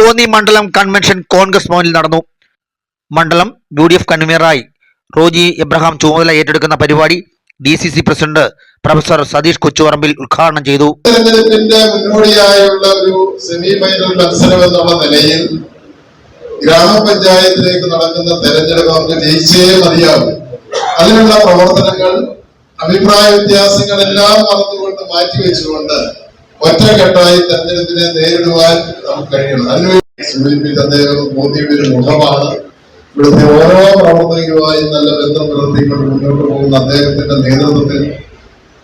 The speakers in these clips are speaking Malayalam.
കോന്നി മണ്ഡലം കൺവെൻഷൻ കോൺഗ്രസ് ഭവനിൽ നടന്നു. മണ്ഡലം യു ഡി എഫ് കൺവീനറായി. റോജി എബ്രഹാം ചുമതല ഏറ്റെടുക്കുന്ന പരിപാടി D C C president professor Satheesh Kochuparambil ഉദ്ഘാടനം ചെയ്തു. തെരഞ്ഞെടുപ്പിന്റെ മുന്നോടിയായുള്ള ഒരു സെമി ഫൈനൽ മത്സരം എന്നുള്ള നിലയിൽ ഗ്രാമപഞ്ചായത്തിലേക്ക് നടക്കുന്ന തെരഞ്ഞെടുപ്പ് നമുക്ക് ജയിച്ചേ മതിയാവും. അതിനുള്ള പ്രവർത്തനങ്ങൾ അഭിപ്രായ വ്യത്യാസങ്ങളെല്ലാം മറന്നുകൊണ്ട് മാറ്റിവെച്ചുകൊണ്ട് ഒറ്റക്കെട്ടായി തെരഞ്ഞെടുപ്പിനെ നേരിടുവാൻ നമുക്ക് കഴിയണം. അതിനുവേണ്ടി സുനിൽ അദ്ദേഹം മോദിയുടെ ഒരു മുഖമാണ് ഇവിടുത്തെ ഓരോ പ്രവർത്തകരുമായി നല്ല ബന്ധം പുലർത്തിക്കൊണ്ട് മുന്നോട്ട് പോകുന്ന അദ്ദേഹത്തിന്റെ നേതൃത്വത്തിൽ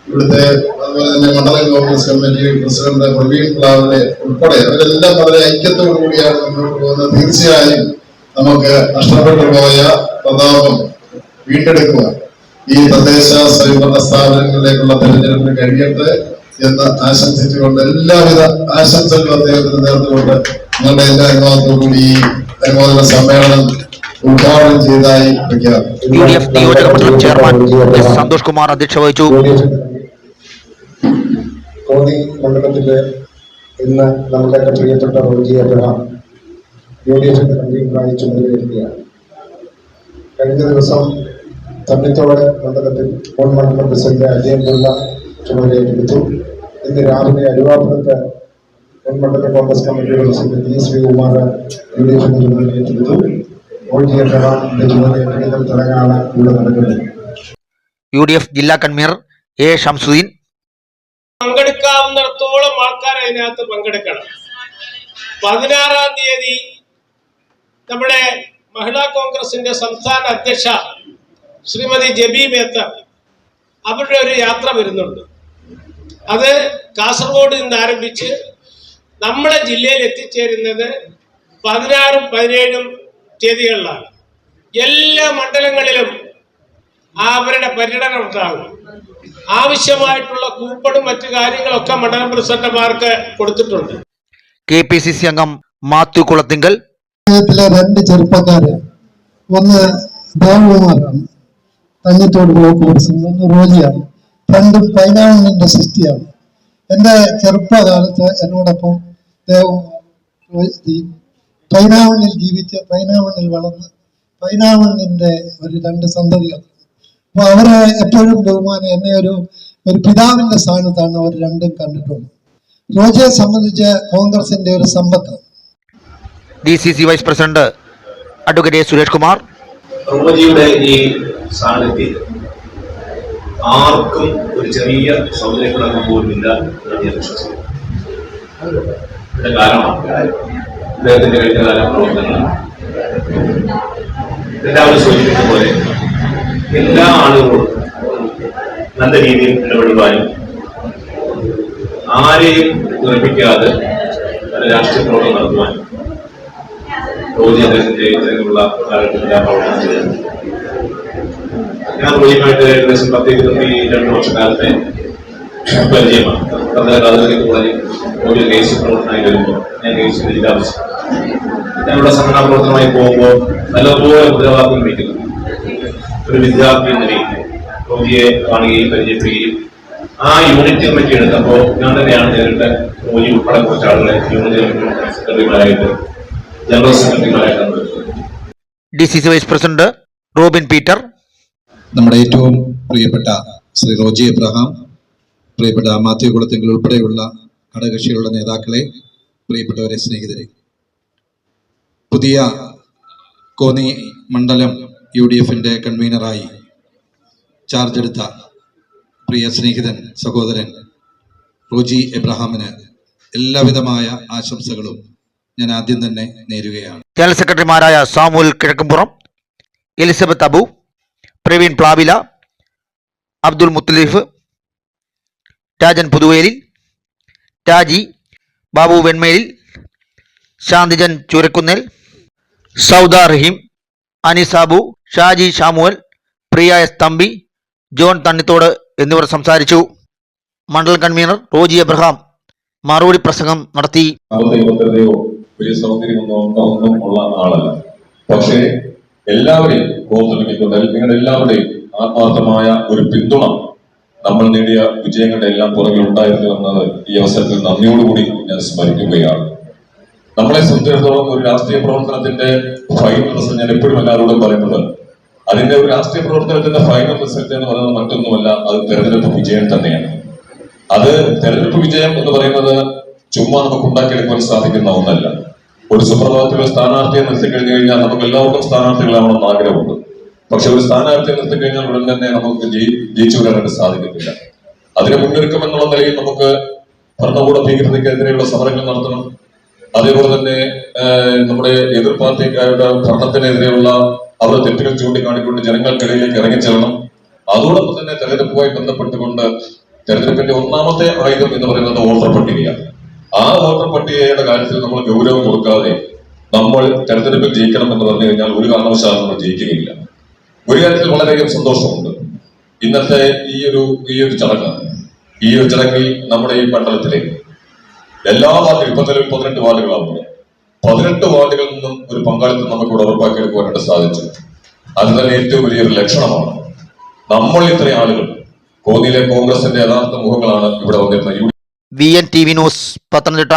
ഇവിടുത്തെ അതുപോലെ തന്നെ മണ്ഡലം കോൺഗ്രസ് കമ്മിറ്റി പ്രസിഡന്റ് പ്രവീൺ പ്ലാവിനെ ഉൾപ്പെടെ അവരെല്ലാം വളരെ ഐക്യത്തോടു കൂടിയാണ് മുന്നോട്ട് പോകുന്നത് തീർച്ചയായും നമുക്ക് നഷ്ടപ്പെട്ടു പോയ പ്രതാപം വീണ്ടെടുക്കുക ഈ തദ്ദേശ സ്വയംഭരണ സ്ഥാപനങ്ങളിലേക്കുള്ള തെരഞ്ഞെടുപ്പിന് കഴിയട്ടെ എന്ന് ആശംസിച്ചുകൊണ്ട് എല്ലാവിധ ആശംസകളും അദ്ദേഹത്തിന് നേർന്നുകൊണ്ട് നിങ്ങളുടെ എല്ലാ അനുവാദത്തോടുകൂടി ഈ അനുമോദന സമ്മേളനം ഉദ്ഘാടനം ചെയ്തതായി പ്രഖ്യാപിക്കും യു ഡി എഫ് നിയോജക മണ്ഡലം ചെയർമാൻ എസ് സന്തോഷ് കുമാർ അധ്യക്ഷ വഹിച്ചു. കോന്നി മണ്ഡലത്തിലെ ഇന്ന് നമ്മുടെയൊക്കെ പ്രിയപ്പെട്ട റോജി അബ്രഹാം യു ഡി എഫിന്റെ കൺവീനറായി ചുമതലയേൽക്കുകയാണ്. കഴിഞ്ഞ ദിവസം തണ്ണിത്തോട് മണ്ഡലത്തിൽ മുൻ മണ്ഡലം പ്രസിഡന്റ് അജയൻ പിള്ള ചുമതലയേറ്റെടുത്തു. ഇന്ന് രാവിലെ അരുവാപുരത്ത് മണ്ഡലം കോൺഗ്രസ് കമ്മിറ്റിയുടെ president G Sreekumar U D എഫിന്റെ ചുമതലയേറ്റെടുത്തു റോജി അബ്രഹാമിന്റെ ചുമതലയേറ്റെടുക്കൽ ചടങ്ങാണ് ഇവിടെ നടക്കുന്നത് യു ഡി എഫ് ജില്ലാ കൺവീനർ എ ഷംസുദ്ദീൻ. പങ്കെടുക്കാവുന്നിടത്തോളം ആൾക്കാർ അതിനകത്ത് പങ്കെടുക്കണം. പതിനാറാം തീയതി നമ്മുടെ മഹിളാ കോൺഗ്രസിന്റെ സംസ്ഥാന അധ്യക്ഷ ശ്രീമതി ജബി മേത്ത അവരുടെ ഒരു യാത്ര വരുന്നുണ്ട്. അത് കാസർഗോഡ് നിന്ന് ആരംഭിച്ച് നമ്മുടെ ജില്ലയിൽ എത്തിച്ചേരുന്നത് പതിനാറും പതിനേഴും തീയതികളിലാണ് എല്ലാ മണ്ഡലങ്ങളിലും അവരുടെ പര്യടനം ഉണ്ടാകും. ആവശ്യമായിട്ടുള്ള കൂപ്പണും മറ്റു കാര്യങ്ങളൊക്കെ മണ്ഡലം പ്രസിഡന്റുമാർക്ക് കൊടുത്തിട്ടുണ്ട്. കെ പി സി സി അംഗം മാത്യു കുളത്തിങ്കൽ. രണ്ട് ചെറുപ്പക്കാര് ഒന്ന് ദേവകുമാറാണ് തങ്ങത്തോട് ബ്ലോക്ക് പ്രസിഡന്റ് ഒന്ന് റോജിയാണ്. രണ്ടും പൈനാമിന്റെ സൃഷ്ടിയാണ്. എന്റെ ചെറുപ്പകാലത്ത് എന്നോടൊപ്പം പൈനാവണിൽ ജീവിച്ച് പൈനാവണിൽ വളർന്ന് പൈനാവണിന്റെ ഒരു രണ്ട് സന്തതികൾ അപ്പൊ അവരെ എപ്പോഴും ബഹുമാനം എന്നെ ഒരു ഒരു പിതാവിന്റെ സ്ഥാനത്താണ് അവർ രണ്ടും കണ്ടിട്ടുള്ളത് റോജയെ സംബന്ധിച്ച് കോൺഗ്രസിന്റെ ഒരു സമ്പത്താണ് D C C vice president advocate Suresh Kumar. റോജിയുടെ ഈ സാന്നിധ്യം ആർക്കും ഒരു ചെറിയ സൗന്ദര്യക്കുറവ് പോലുമില്ല എന്നാണ് ഞാൻ വിശ്വസിക്കുന്നത്. കാരണമാണ് അദ്ദേഹത്തിന്റെ കഴിഞ്ഞകാല പ്രവർത്തനങ്ങളാണ് എല്ലാവരും സൂചിപ്പിച്ച പോലെ എല്ലാ ആളുകളും നല്ല രീതിയിൽ ഇടപെടുവാനും ആരെയും നിർമ്മിക്കാതെ രാഷ്ട്രീയ പ്രവർത്തനം നടത്തുവാനും റോജി അദ്ദേഹത്തിന്റെ ഇത്തരത്തിലുള്ള കാലഘട്ടത്തിൽ ആ പ്രവർത്തനം ഞാൻ റോജിയുമായിട്ട് ഏകദേശം പത്ത് ഇരുപത്തി രണ്ട് വർഷക്കാലത്തെ പരിചയമാണ്. കാതലിക് കോളേജിൽ ഒരു കേസ് പ്രവർത്തനമായി വരുമ്പോൾ ഞാൻ കേസിന്റെ ജില്ലാവശ്യം ഞങ്ങളുടെ സംഘടനാ പ്രവർത്തനമായി പോകുമ്പോൾ നല്ലപോലെ മുദ്രാവാക്യം വയ്ക്കുന്നു ഒരു വിദ്യാർത്ഥി എന്ന രീതിയിൽ റോജിയെ കാണുകയും പരിചയപ്പെടുകയും ആ യൂണിറ്റ് കമ്മിറ്റി എടുത്തപ്പോൾ ഞാൻ തന്നെയാണ് നേരിട്ട് റോജി ഉൾപ്പെടെ കുറച്ച് ആളുകളെ യൂണിറ്റ് സെക്രട്ടറിമാരായിട്ട് general സെക്രട്ടറിമാരായിട്ടാണ് D C C vice president Robin Peter നമ്മുടെ ഏറ്റവും പ്രിയപ്പെട്ട ശ്രീ റോജി എബ്രഹാം പ്രിയപ്പെട്ട മാത്യു കുളത്തെങ്കിൽ ഉൾപ്പെടെയുള്ള ഘടകകക്ഷികളുടെ നേതാക്കളെ പ്രിയപ്പെട്ടവരെ സ്നേഹിതരെ. പുതിയ കോന്നി മണ്ഡലം യു ഡി എഫിന്റെ കൺവീനറായി ചാർജ് എടുത്ത പ്രിയ സ്നേഹിതൻ സഹോദരൻ റോജി എബ്രഹാമിന് എല്ലാവിധമായ ആശംസകളും ഞാൻ ആദ്യം തന്നെ നേരുകയാണ്. ജനറൽ സെക്രട്ടറിമാരായ Samuel Kizhakkumpuram Elizabeth Abu Praveen Plavila Abdul Muthalif Rajan Puthuvelil Raji Babu Venmelil Santhijan Churakkunnel Sauda Raheem Anisabu Shaji Samuel Priya S Thampi John Thannithodu എന്നിവർ സംസാരിച്ചു. മണ്ഡൽ കൺവീനർ റോജി എബ്രഹാം മറുപടി പ്രസംഗം നടത്തി. വലിയ പക്ഷേ എല്ലാവരെയും കോർത്തിണക്കിക്കൊണ്ട് നിങ്ങളുടെ എല്ലാവരുടെയും ആത്മാർത്ഥമായ ഒരു പിന്തുണ നമ്മൾ നേടിയ വിജയങ്ങളുടെ എല്ലാം പുറകിൽ ഉണ്ടായിരുന്നു എന്നത് ഈ അവസരത്തിൽ നന്ദിയോടുകൂടി ഞാൻ സ്മരിക്കുകയാണ്. നമ്മളെ സംബന്ധിച്ചിടത്തോളം ഒരു രാഷ്ട്രീയ പ്രവർത്തനത്തിന്റെ ഫൈനൽ റിസൾട്ട് ഞാൻ എപ്പോഴും എല്ലാവരോടും പറയുന്നത്. അതിന്റെ ഒരു രാഷ്ട്രീയ പ്രവർത്തനത്തിന്റെ ഫൈനൽ റിസൾട്ട് എന്ന് പറയുന്നത് മറ്റൊന്നുമല്ല അത് തെരഞ്ഞെടുപ്പ് വിജയം തന്നെയാണ്. അത് തെരഞ്ഞെടുപ്പ് വിജയം എന്ന് പറയുന്നത് ചുമ്മാ നമുക്ക് ഉണ്ടാക്കിയെടുക്കുവാൻ സാധിക്കുന്ന ഒന്നല്ല. ഒരു സുപ്രഭാതത്തിൽ സ്ഥാനാർത്ഥിയെ നിർത്തി കഴിഞ്ഞു കഴിഞ്ഞാൽ നമുക്ക് എല്ലാവർക്കും സ്ഥാനാർത്ഥികളാവണമെന്ന് ആഗ്രഹമുണ്ട്. പക്ഷെ ഒരു സ്ഥാനാർത്ഥിയെ നിർത്തി കഴിഞ്ഞാൽ ഉടൻ തന്നെ നമുക്ക് ജയി- ജയിച്ചു വരാനായിട്ട് സാധിക്കത്തില്ല. അതിന് മുന്നൊരുക്കം എന്നുള്ള നിലയിൽ നമുക്ക് ഭരണകൂട ഭീകരതയ്ക്കെതിരെയുള്ള സമരങ്ങൾ നടത്തണം. അതേപോലെ തന്നെ നമ്മുടെ എതിർ പാർട്ടിക്കാരുടെ ഭരണത്തിനെതിരെയുള്ള അവരുടെ തെറ്റുകൾ ചൂണ്ടിക്കാണിക്കൊണ്ട് ജനങ്ങൾക്കിടയിലേക്ക് ഇറങ്ങിച്ചെല്ലണം അതോടൊപ്പം തന്നെ തെരഞ്ഞെടുപ്പുമായി ബന്ധപ്പെട്ടുകൊണ്ട് തെരഞ്ഞെടുപ്പിന്റെ ഒന്നാമത്തെ ആയുധം എന്ന് പറയുന്നത് വോട്ടർ പട്ടികയാണ്. ആ വോട്ടർ പട്ടികയുടെ കാര്യത്തിൽ നമ്മൾ ഗൗരവം കൊടുക്കാതെ നമ്മൾ തെരഞ്ഞെടുപ്പിൽ ജയിക്കണം എന്ന് പറഞ്ഞു കഴിഞ്ഞാൽ ഒരു കാരണവശാലും നമ്മൾ ജയിക്കുകയില്ല. ഒരു കാര്യത്തിൽ വളരെയധികം സന്തോഷമുണ്ട്. ഇന്നത്തെ ഈ ഒരു ഈ ഒരു ചടങ്ങ് ഈ ഒരു ചടങ്ങിൽ നമ്മുടെ ഈ മണ്ഡലത്തിലെ എല്ലാ വാർഡിലും ഇപ്പൊ നിലവിൽ പതിനെട്ട് വാർഡുകളാണ് പതിനെട്ട് വാർഡുകളിൽ നിന്നും ഒരു പങ്കാളിത്തം നമുക്ക് ഇവിടെ ഉറപ്പാക്കിയെടുക്കുവാനായിട്ട് സാധിച്ചു. അത് തന്നെ ഏറ്റവും വലിയൊരു ലക്ഷണമാണ്. നമ്മൾ ഇത്രയും ആളുകൾ കോന്നിയിലെ കോൺഗ്രസിന്റെ യഥാർത്ഥ മുഖങ്ങളാണ് ഇവിടെ വന്നിരുന്നത്. V N T V news Pathanamthitta.